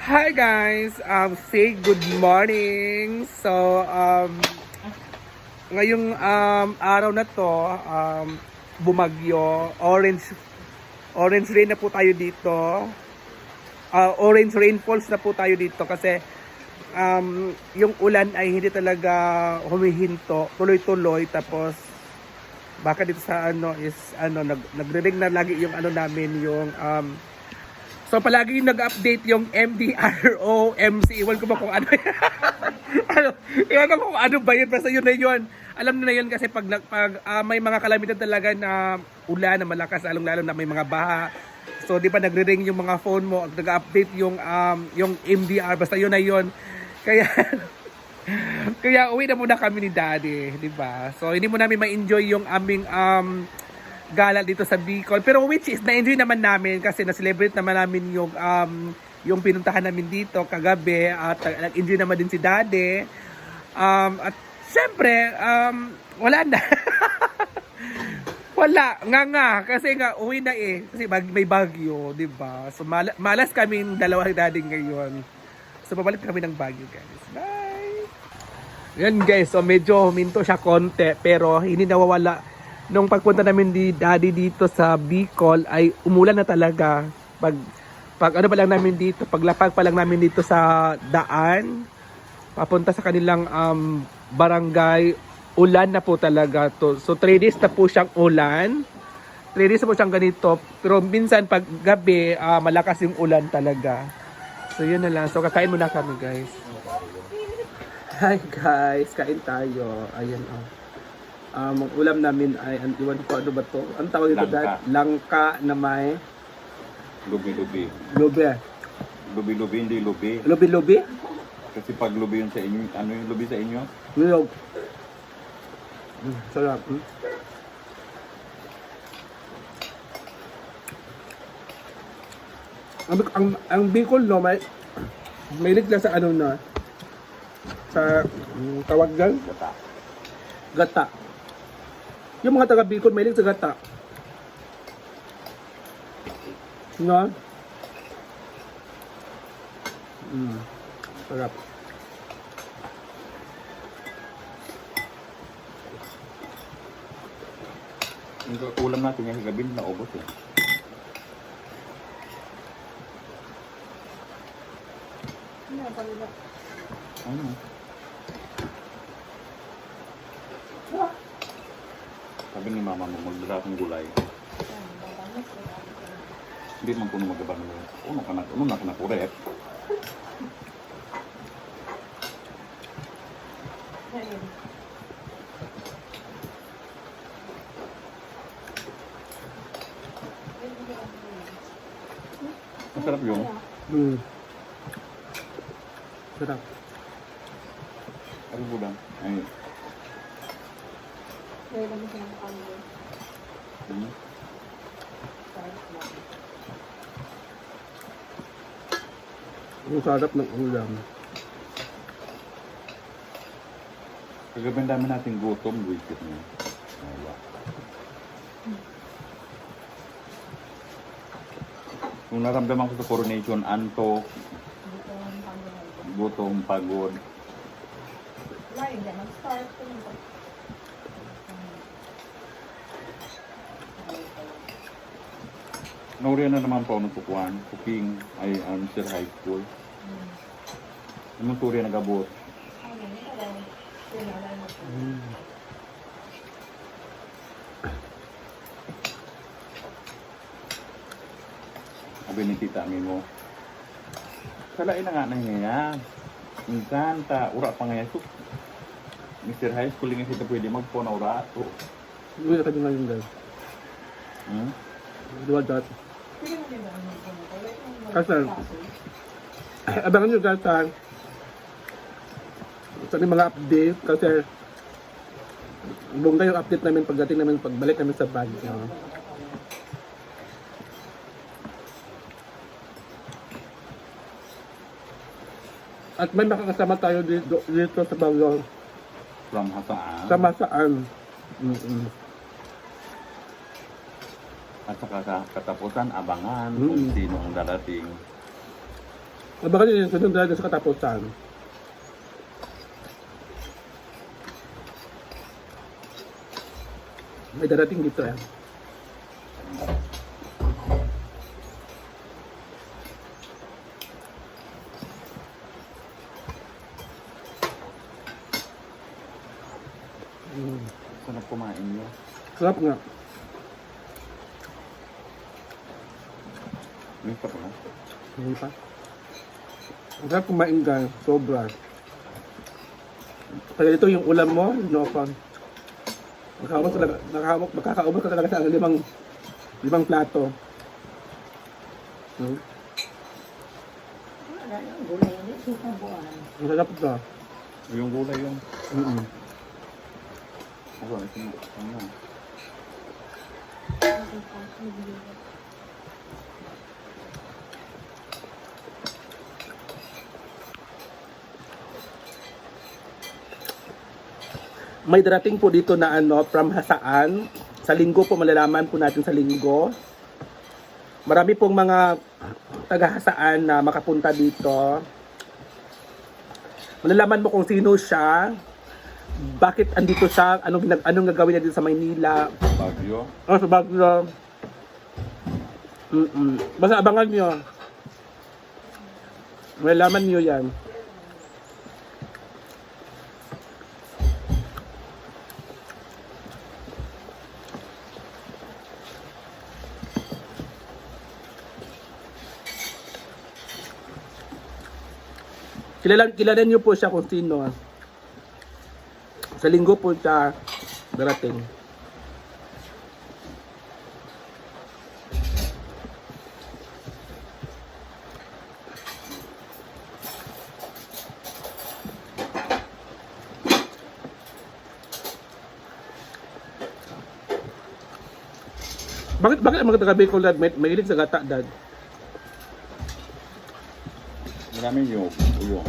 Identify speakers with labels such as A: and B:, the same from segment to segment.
A: Hi guys, um, say good morning. So, um, ngayong um, araw na to, um, bumagyo, orange, orange rain na po tayo dito. Ah, orange rainfalls na po tayo dito kasi um, yung ulan ay hindi talaga humihinto, tuloy-tuloy tapos baka dito sa ano is ano nag nagre-ring na lagi yung ano namin yung um, So palagi nag-update yung MDRO, MC, iwan ko ba kung ano yan. ano, iwan ko kung ano ba yun, basta yun na yun. Alam na yun kasi pag, pag ah, may mga kalamidad talaga na ulan na malakas, along lalo na may mga baha. So di ba nagre-ring yung mga phone mo, nag-update yung um, yung MDR, basta yun na yun. Kaya kaya uwi na muna kami ni Daddy, di ba? So hindi mo namin ma-enjoy yung aming um, gala dito sa Bicol. Pero which is, na-enjoy naman namin kasi na-celebrate naman namin yung um, yung pinuntahan namin dito kagabi at uh, nag-enjoy naman din si Daddy. Um, at syempre, um, wala na. wala, nga nga, kasi nga uwi na eh. Kasi bag, may bagyo, di ba? So mala- malas kaming dalawa ni Daddy ngayon. So babalik kami ng Baguio, guys. Bye! Yan guys, so medyo huminto siya konti pero hindi nawawala nung pagpunta namin di daddy dito sa Bicol ay umulan na talaga. Pag pag ano pa lang namin dito, paglapag pa lang namin dito sa daan papunta sa kanilang um, barangay, ulan na po talaga to. So 3 days na po siyang ulan. 3 days na po siyang ganito. Pero minsan pag gabi, ah, malakas yung ulan talaga. So yun na lang. So kakain muna kami guys. Hi guys, kain tayo. Ayan oh. Um, ang ulam namin ay, an, iwan ko ano ba to? Ang tawag
B: Langka.
A: dad? Langka na may
B: Lubi-lubi.
A: lubi.
B: Lubi-lubi, hindi lubi.
A: Lubi-lubi?
B: Kasi pag lubi yun sa inyo, ano yung lubi sa inyo?
A: Nilog. Mm, sarap. Mm. Ang, ang, ang Bicol, no, may, may na sa ano na, sa mm, tawag dyan,
B: Gata.
A: gata. Yung mga taga Bicol, may sa gata. No? Mm, sarap.
B: Yung ulam natin yung gabi na ubos eh. Ano? Sabi ni mama mo, magdala akong gulay. Hindi man kuno magabang mo. Uno ka na, uno na ka na kurep. Masarap yung
A: Mm. Sarap.
B: Ano po lang? Ay, hmm.
A: Ang sarap ng ulam.
B: Kagabi ang dami nating gutom, wicked mo. Wala. Nung naramdaman ko sa coronation, antok, gutom, pagod. Nauriyan na naman po ako nagkukuhan. Cooking ay um, Sir High School. Anong turi nagabot?
A: Mm.
B: Sabi ni tita mi mo. Salain na nga na niya. Minsan ta, ura pa nga so. Mr. High School nga kita pwede magpo na ura ato.
A: Uwi na kami ngayon guys.
B: Hmm?
A: Dua dot. Kasi, abangan nyo guys ha. Sa aming mga update kasi bongga yung update namin pagdating namin pagbalik namin sa Baguio. At may makakasama tayo dito, dito sa Baguio.
B: From Hasaan.
A: Sa Masaan. Mm-mm.
B: At sa katapusan, abangan kung sino ang darating.
A: Abangan nyo yung sunod na sa katapusan. May darating dito eh. Mm.
B: Sarap kumain nyo.
A: Sarap nga.
B: May pa pala.
A: Hindi pa. Ang sarap kumain ka. Sobra. Kaya ito yung ulam mo, no fun. Makakaubos talaga, makakaubos, makakaubos ka talaga sa limang limang plato. Hmm? Ang sarap ito.
B: Yung gulay yung...
A: Mm-mm.
B: Ako, ito na. Ano
A: May darating po dito na ano, from Hasaan. Sa linggo po, malalaman po natin sa linggo. Marami pong mga taga-Hasaan na makapunta dito. Malalaman mo kung sino siya, bakit andito siya, anong, ginag- anong gagawin niya dito sa Maynila.
B: Bagyo.
A: Oh, sa Baguio. Mm-mm. Basta abangan nyo. Malalaman nyo yan. Kilala, kilala niyo po siya kung sino. Sa linggo po siya darating. Bakit bakit ang mga taga dad may mahilig sa gata dad?
B: Maraming yung uyo.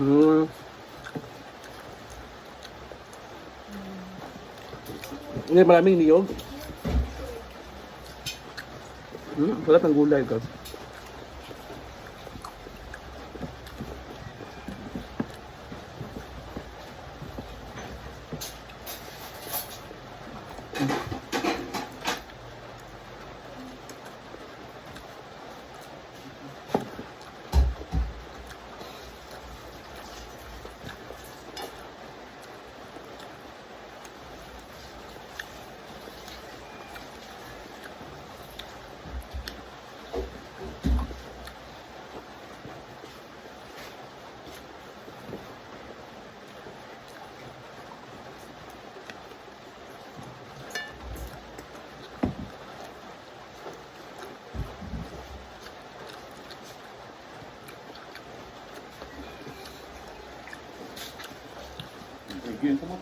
A: Hmm. Hindi maraming niyog. Hmm, sarap ng gulay
B: Bigyan sa mo.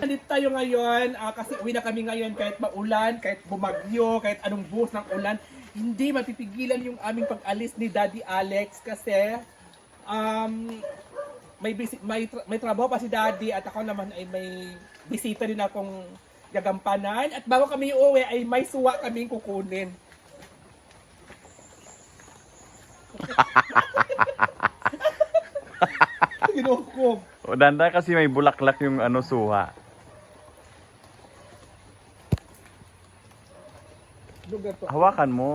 A: Nandito tayo ngayon ah, kasi uwi na kami ngayon kahit maulan, kahit bumagyo, kahit anong buhos ng ulan. Hindi mapipigilan yung aming pag-alis ni Daddy Alex kasi um, may, bisi- may, tra- may trabaho pa si Daddy at ako naman ay may bisita din akong gagampanan. At bago kami uuwi ay may suwa kaming kukunin. Kinukup.
B: O, danda kasi may bulaklak yung ano suha.
A: Lugar to.
B: Hawakan mo.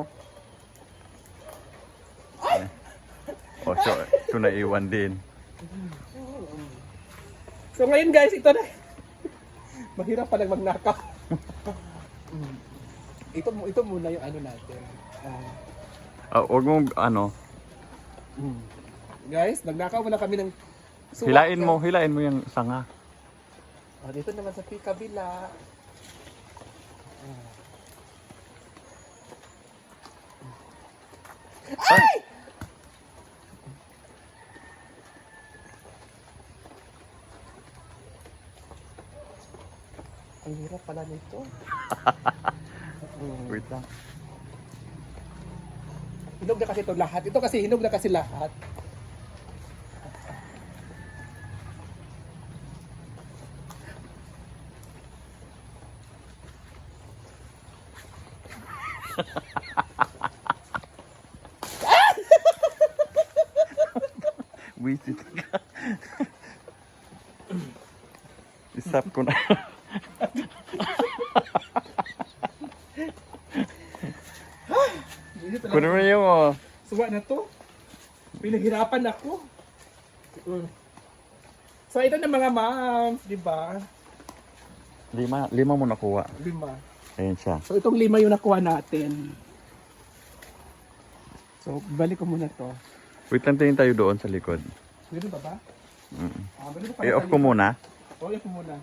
B: O, so, so naiwan din.
A: So ngayon guys, ito na. Mahirap palang magnakaw. Mm. ito mo ito muna yung ano natin. Ah,
B: Ah, huwag mo, ano.
A: Guys, nagnakaw muna kami ng suwak
B: hilain mo, hilain mo yung sanga.
A: Ah, dito naman sa kabila. Ay! Ang hirap pala nito. Mm.
B: Wait lang.
A: Hinog na kasi ito lahat. Ito kasi hinog na kasi lahat.
B: Wisit ka. Isap ko na. Kuno mo yung oh.
A: Suwa na to. Pinaghirapan ako. So ito na mga ma'am, di ba?
B: Lima, lima mo nakuha.
A: Lima.
B: Ayan siya.
A: So itong lima yung nakuha natin. So balik ko muna to.
B: Wait lang tingin tayo doon sa likod.
A: Meron pa ba?
B: Mm.
A: Ah, meron pa
B: I-off ko muna.
A: Oh, i-off mo muna.